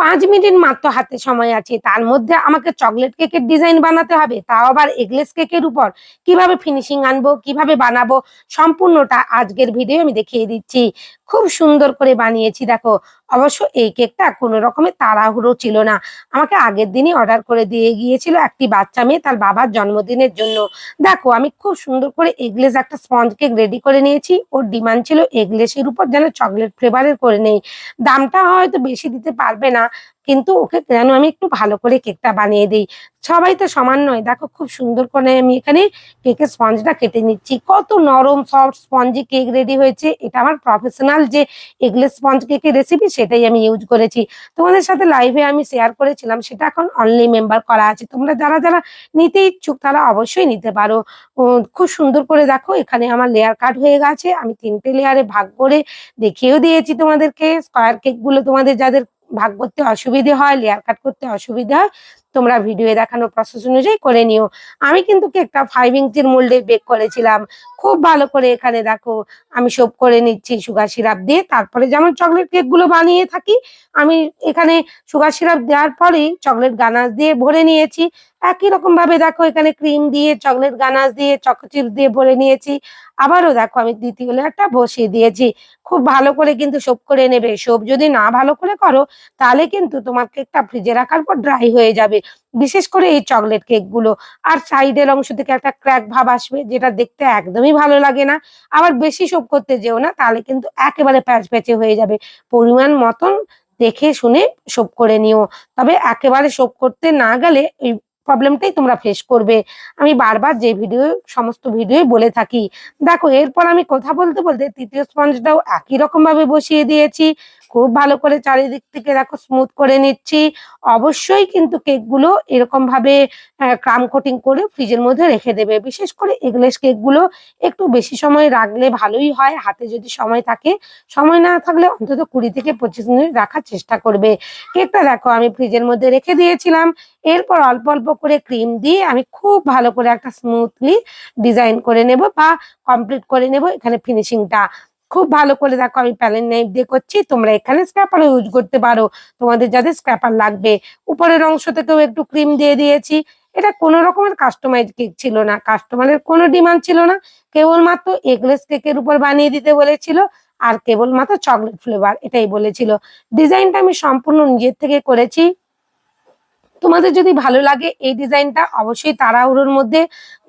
পাঁচ মিনিট মাত্র হাতে সময় আছে। তার মধ্যে আমাকে চকলেট কেকের ডিজাইন বানাতে হবে, তাও আবার এগলেস কেকের উপর। কীভাবে ফিনিশিং আনব, কীভাবে বানাবো, সম্পূর্ণটা আজকের ভিডিও আমি দেখিয়ে দিচ্ছি। খুব সুন্দর করে বানিয়েছি, দেখো। অবশ্য এই কেকটা কোনো রকমের তাড়াহুড়ো ছিল না। আমাকে আগের দিনই অর্ডার করে দিয়ে গিয়েছিল একটি বাচ্চা মেয়ে তার বাবার জন্মদিনের জন্য। দেখো, আমি খুব সুন্দর করে এগলেস একটা স্পঞ্জ কেক রেডি করে নিয়েছি। ওর ডিমান্ড ছিল এগলেসের উপর যেন চকলেট ফ্লেভারের করে নেই। দামটা হয়তো বেশি দিতে পারবে না। কিন্তু ওকে যেন আমি একটু ভালো করে কেকটা বানিয়ে দিই। সবাই তো সমান নয়। দেখো খুব সুন্দর করে আমি এখানে কেকের স্পঞ্জটা কেটে নিচ্ছি। কত নরম সফট স্পঞ্জি কেক রেডি হয়েছে। এটা আমার প্রফেশনাল যে এগলেস স্পঞ্জ কেকের রেসিপি সেটাই আমি ইউজ করেছি। তোমাদের সাথে লাইভে আমি শেয়ার করেছিলাম, সেটা এখন অনলি মেম্বার করা আছে। তোমরা যারা যারা নিতে ইচ্ছুক তারা অবশ্যই নিতে পারো। খুব সুন্দর করে দেখো, এখানে আমার লেয়ার কাট হয়ে গেছে। আমি তিনটে লেয়ারে ভাগ করে দেখিয়েও দিয়েছি তোমাদেরকে। স্কোয়ার কেকগুলো তোমাদের যাদের ভাগ করতে অসুবিধে হয় লেয়ার কাট করতে অসুবিধে হয় তোমরা ভিডিও দেখানো প্রসেস অনুযায়ী করে নিও। আমি কিন্তু কেকটা ফাইভ ইঞ্চির মোল্ডে বেক করেছিলাম। খুব ভালো করে এখানে দেখো, আমি সব করে নিচ্ছি সুগার সিরাপ দিয়ে, তারপরে যেমন চকলেট কেকগুলো বানিয়ে থাকি, আমি এখানে সুগার সিরাপ দেওয়ার পরেই চকলেট গানাশ দিয়ে ভরে নিয়েছি। একই রকম ভাবে দেখো, এখানে ক্রিম দিয়ে চকলেট গানাশ দিয়ে চকোচিপ দিয়ে ভরে নিয়েছি। আবারও দেখো, আমি দ্বিতীয় লেয়ারটা বসিয়ে দিয়েছি। খুব ভালো করে কিন্তু সোপ করে নেবে। সোপ যদি না ভালো করে করো, তাহলে কিন্তু তোমার কেকটা ফ্রিজে রাখার পর ড্রাই হয়ে যাবে। বিশেষ করে এই চকলেট কেকগুলো। আর সাইডের অংশ থেকে একটা ক্র্যাক ভাব আসবে, যেটা দেখতে একদমই ভালো লাগে না। আবার বেশি সোপ করতে যেও না, তাহলে কিন্তু একেবারে প্যাচ প্যাচে হয়ে যাবে। পরিমাণ মতন দেখে শুনে সোপ করে নিও। তবে একেবারে সোপ করতে না গেলে এই প্রবলেমটাই তোমরা ফেস করবে। আমি বারবার যে ভিডিও সমস্ত ভিডিওই বলে থাকি। দেখো, এরপর আমি কথা বলতে বলতে তৃতীয় স্পঞ্জটাও একই রকম ভাবে বসিয়ে দিয়েছি। খুব ভালো করে চারিদিক থেকে দেখো স্মুথ করে নিচ্ছি। অবশ্যই কিন্তু কেকগুলো এরকম ভাবে ক্রাম কোটিং করে ফ্রিজের মধ্যে রেখে দেবে। বিশেষ করে এগলেস কেকগুলো একটু বেশি সময় রাখলে ভালোই হয়। হাতে যদি সময় থাকে, সময় না থাকলে অন্তত কুড়ি থেকে পঁচিশ মিনিট রাখার চেষ্টা করবে। কেকটা দেখো আমি ফ্রিজের মধ্যে রেখে দিয়েছিলাম। এরপর অল্প অল্প করে ক্রিম দিয়ে আমি খুব ভালো করে একটা স্মুথলি ডিজাইন করে নেব বা কমপ্লিট করে নেব এখানে ফিনিশিংটা খুব ভালো করে দেখো, আমি প্যালেন নাইফ দিয়ে করছি, তোমরা এখানে স্ক্র্যাপার ইউজ করতে পারো। তোমাদের যাদের স্ক্র্যাপার লাগবে, উপরের অংশ থেকেও একটু ক্রিম দিয়ে দিয়েছি। এটা কোনো রকমের কাস্টমাইজ কেক ছিল না কাস্টমারের কোনো ডিমান্ড ছিল না। কেবলমাত্র এগলেস কেকের উপর বানিয়ে দিতে বলেছিল, আর কেবলমাত্র চকলেট ফ্লেভার এটাই বলেছিল। ডিজাইনটা আমি সম্পূর্ণ নিজের থেকে করেছি। তোমাদের যদি ভালো লাগে এই ডিজাইনটা, অবশ্যই তাড়াহুড়োর মধ্যে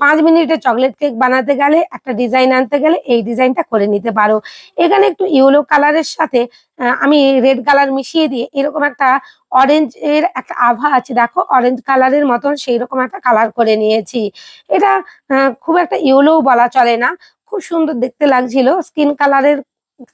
পাঁচ মিনিটে চকলেট কেক বানাতে গেলে, একটা ডিজাইন আনতে গেলে এই ডিজাইনটা করে নিতে পারো। এখানে একটু ইয়েলো কালারের সাথে আমি রেড কালার মিশিয়ে দিয়ে এরকম একটা অরেঞ্জ এর একটা আভা আছে, দেখো অরেঞ্জ কালারের মতন সেই রকম একটা কালার করে নিয়েছি। এটা খুব একটা ইয়েলো বলা চলে না, খুব সুন্দর দেখতে লাগছিল। স্কিন কালারের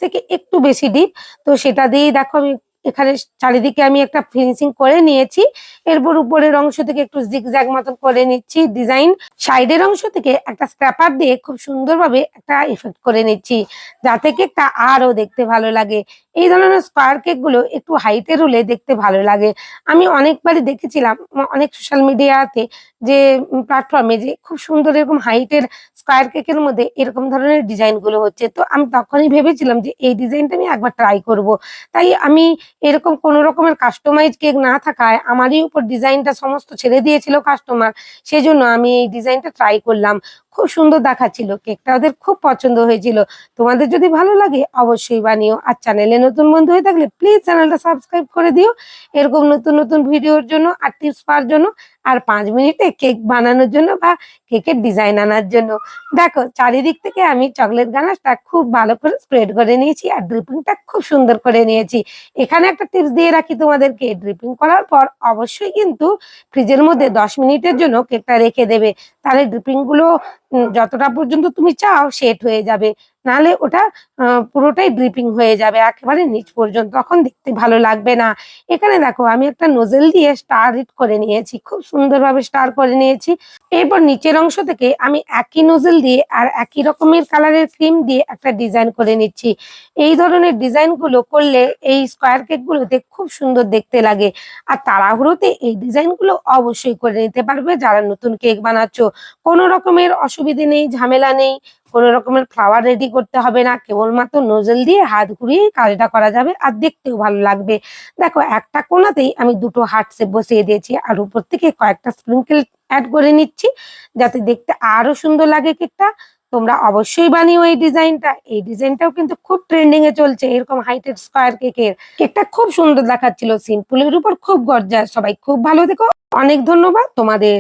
থেকে একটু বেশি ডিপ তো সেটা দিয়েই দেখো আমি এখানে চারিদিকে আমি একটা ফিনিশিং করে নিয়েছি। এরপর উপরের অংশ থেকে একটু জিগজ্যাগ মতন করে নিচ্ছি ডিজাইন সাইডের অংশ থেকে একটা স্ক্র্যাপার দিয়ে খুব সুন্দরভাবে একটা ইফেক্ট করে নিচ্ছি, যাতে কেকটা আরও দেখতে ভালো লাগে। এই ধরনের স্কোয়ার কেকগুলো একটু হাইটের হলে দেখতে ভালো লাগে। আমি অনেকবারই দেখেছিলাম, অনেক সোশ্যাল মিডিয়াতে যে প্ল্যাটফর্মে যে খুব সুন্দর এরকম হাইটের স্কোয়ার কেকের মধ্যে এরকম ধরনের ডিজাইনগুলো হচ্ছে। তো আমি তখনই ভেবেছিলাম যে এই ডিজাইনটা আমি একবার ট্রাই করব। তাই আমি এরকম কোনো রকমের কাস্টমাইজ কেক না থাকায় আমারই উপর ডিজাইনটা সমস্ত ছেড়ে দিয়েছিল কাস্টমার সেই জন্য আমি এই ডিজাইনটা ট্রাই করলাম। খুব সুন্দর দেখাচ্ছিল কেকটা ওদের খুব পছন্দ হয়েছিল। তোমাদের যদি ভালো লাগে অবশ্যই বানিও। আর চ্যানেলে নতুন বন্ধু হয়ে থাকলে প্লিজ চ্যানেলটা সাবস্ক্রাইব করে দিও। এরকম নতুন নতুন ভিডিওর জন্য আর টিপস পাওয়ার জন্য আর পাঁচ মিনিটে কেক বানানোর জন্য বা কেকের ডিজাইন আনার জন্য। দেখো চারিদিক থেকে আমি চকলেট গানাশটা খুব ভালো করে স্প্রেড করে নিয়েছি আর ড্রিপিংটা খুব সুন্দর করে নিয়েছি। এখানে একটা টিপস দিয়ে রাখি তোমাদেরকে ড্রিপিং করার পর অবশ্যই কিন্তু ফ্রিজের মধ্যে দশ মিনিটের জন্য কেকটা রেখে দেবে। তাহলে ড্রিপিংগুলো উম, যতটা পর্যন্ত তুমি চাও সেট হয়ে যাবে। নাহলে ওটা পুরোটাই ড্রিপিং হয়ে যাবে, একেবারে নিচ পর্যন্ত। তখন দেখতে ভালো লাগবে না। এখানে দেখো, আমি একটা নোজেল দিয়ে স্টার হিট করে নিয়েছি, খুব সুন্দরভাবে স্টার করে নিয়েছি। এরপর নিচের অংশ থেকে আমি একই নোজেল দিয়ে আর একই রকমের কালারের ক্রিম দিয়ে একটা ডিজাইন করে নিচ্ছি। এই ধরনের ডিজাইনগুলো করলে এই স্কোয়ার কেক গুলোতে খুব সুন্দর দেখতে লাগে। আর তাড়াহুড়োতে এই ডিজাইনগুলো অবশ্যই করে নিতে পারবে যারা নতুন কেক বানাচ্ছ। কোনো রকমের অসুবিধে নেই, ঝামেলা নেই, কোনো রকমের ফ্লাওয়ার রেডি করতে হবে না, কেবলমাত্র নোজেল দিয়ে হাত ঘুরিয়ে কাজটা করা যাবে আর দেখতেও ভালো লাগবে। দেখো, একটা কোনাতেই আমি দুটো হার্ট শেপ বসিয়ে দিয়েছি আর উপর থেকে কয়েকটা স্প্রিঙ্কেল অ্যাড করে নিচ্ছি, যাতে দেখতে আরও সুন্দর লাগে কেকটা। তোমরা অবশ্যই বানিও এই ডিজাইনটা। এই ডিজাইনটাও কিন্তু খুব ট্রেন্ডিং এ চলছে, এরকম হাইটেড স্কোয়ার কেকের। কেকটা খুব সুন্দর দেখাচ্ছিল সিম্পলের উপর খুব গর্জাস সবাই খুব ভালো দেখো অনেক ধন্যবাদ তোমাদের।